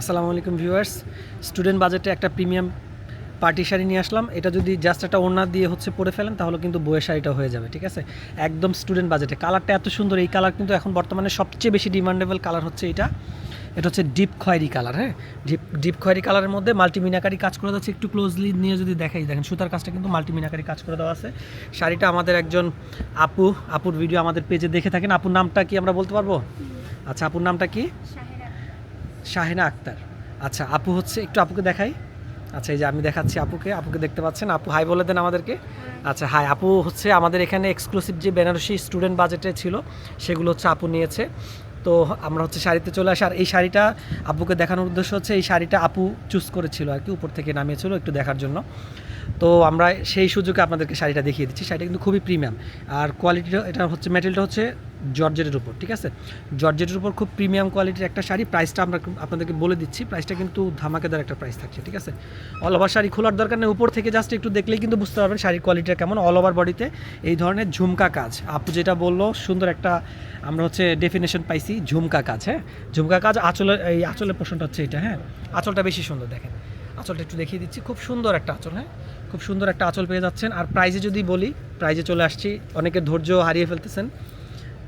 আসসালামু আলাইকুম viewers. Student বাজেটে একটা প্রিমিয়াম পার্টি শাড়ি নিয়ে আসলাম। এটা যদি জাস্ট একটা ওড়না দিয়ে হচ্ছে পরে ফেলেন, তাহলে কিন্তু বইয়ের শাড়িটা হয়ে যাবে, ঠিক আছে? একদম স্টুডেন্ট বাজেটে। কালারটা এত সুন্দর, এই কালার কিন্তু এখন বর্তমানে সবচেয়ে বেশি ডিমান্ডেবল কালার হচ্ছে এটা। এটা হচ্ছে ডিপ খয়েরি কালার হ্যাঁ? ডিপ ডিপ খয়েরি কালারের মধ্যে মাল্টিমিনাকারি কাজ করে যাচ্ছে। একটু ক্লোজলি নিয়ে যদি দেখাই, দেখেন সুতার কাজটা কিন্তু মাল্টিমিনাকারি কাজ করে দেওয়া আছে। শাড়িটা আমাদের একজন আপু, আপুর ভিডিও আমাদের পেজে দেখে থাকেন। আপুর নামটা কি আমরা বলতে পারব? আচ্ছা আপুর নামটা কি? শাহিনা আক্তার। আচ্ছা আপু হচ্ছে, একটু আপুকে দেখাই। আচ্ছা এই যে আমি দেখাচ্ছি আপুকে আপুকে দেখতে পাচ্ছেন? আপু হাই বলে দেন আমাদেরকে। আচ্ছা হাই আপু হচ্ছে আমাদের এখানে এক্সক্লুসিভ যে বেনারসি স্টুডেন্ট বাজেটে ছিল, সেগুলো হচ্ছে আপু নিয়েছে। তো আমরা হচ্ছে শাড়িতে চলে আসি, আর এই শাড়িটা আপুকে দেখানোর উদ্দেশ্য হচ্ছে, এই শাড়িটা আপু চুজ করেছিল আর কি, উপর থেকে নামিয়েছিল একটু দেখার জন্য। তো আমরা সেই সুযোগে আপনাদেরকে শাড়িটা দেখিয়ে দিচ্ছি। শাড়িটা কিন্তু খুবই প্রিমিয়াম আর কোয়ালিটিটা এটা হচ্ছে ম্যাটেরিয়ালটা হচ্ছে জর্জেটের উপর, ঠিক আছে? জর্জেটের উপর খুব প্রিমিয়াম কোয়ালিটির একটা শাড়ি প্রাইসটা আমরা আপনাদেরকে বলে দিচ্ছি প্রাইসটা কিন্তু ধামাকেদার একটা প্রাইস থাকছে, ঠিক আছে? অল ওভার শাড়ি খোলার দরকার নেই, উপর থেকে জাস্ট একটু দেখলেই কিন্তু বুঝতে পারবেন শাড়ির কোয়ালিটিটা কেমন অল ওভার বডিতে এই ধরনের ঝুমকা কাজ। আপু যেটা বলল, সুন্দর একটা আমরা হচ্ছে ডেফিনেশন পাইছি, ঝুমকা কাজ হ্যাঁ? ঝুমকা কাজ আঁচলের, এই আঁচলের পোষণটা হচ্ছে এটা হ্যাঁ? আঁচলটা বেশি সুন্দর, দেখেন। আঁচলটা একটু দেখিয়ে দিচ্ছি, খুব সুন্দর একটা আঁচল হ্যাঁ? খুব সুন্দর একটা আঁচল পেয়ে যাচ্ছেন। আর প্রাইজে যদি বলি প্রাইজে চলে আসছি, অনেকে ধৈর্য হারিয়ে ফেলতেছেন।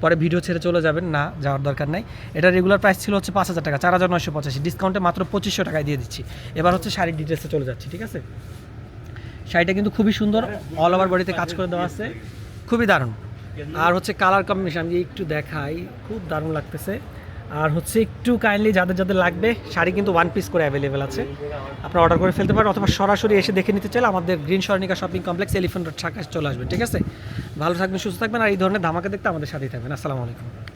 পরে ভিডিও ছেড়ে চলে যাবেন, না যাওয়ার দরকার নাই। এটা রেগুলার প্রাইস ছিল হচ্ছে পাঁচ হাজার টাকা, চার হাজার নয়শো পঁচাশি। ডিসকাউন্টে মাত্র পঁচিশশো টাকায় দিয়ে দিচ্ছি। এবার হচ্ছে শাড়ির ডিটেলসে চলে যাচ্ছি, ঠিক আছে? শাড়িটা কিন্তু খুবই সুন্দর অল ওভার বডিতে কাজ করে দেওয়া আছে। খুবই দারুণ। আর হচ্ছে কালার কম্বিনেশন আমি একটু দেখাই, খুব দারুণ লাগতেছে। আর হচ্ছে একটু কাইন্ডলি যাদের যাদের লাগবে, শাড়ি কিন্তু ওয়ান পিস করে অ্যাভেলেবেল আছে। আপনারা অর্ডার করে ফেলতে পারেন, অথবা সরাসরি এসে দেখে নিতে চাইলে আমাদের green Swarnika shopping complex elephant road চলে আসবেন ঠিক আছে? ভালো থাকবেন সুস্থ থাকবেন আর এই ধরনের ধামাকা দেখতে আমাদের সাথেই থাকবেন। আসসালামু আলাইকুম।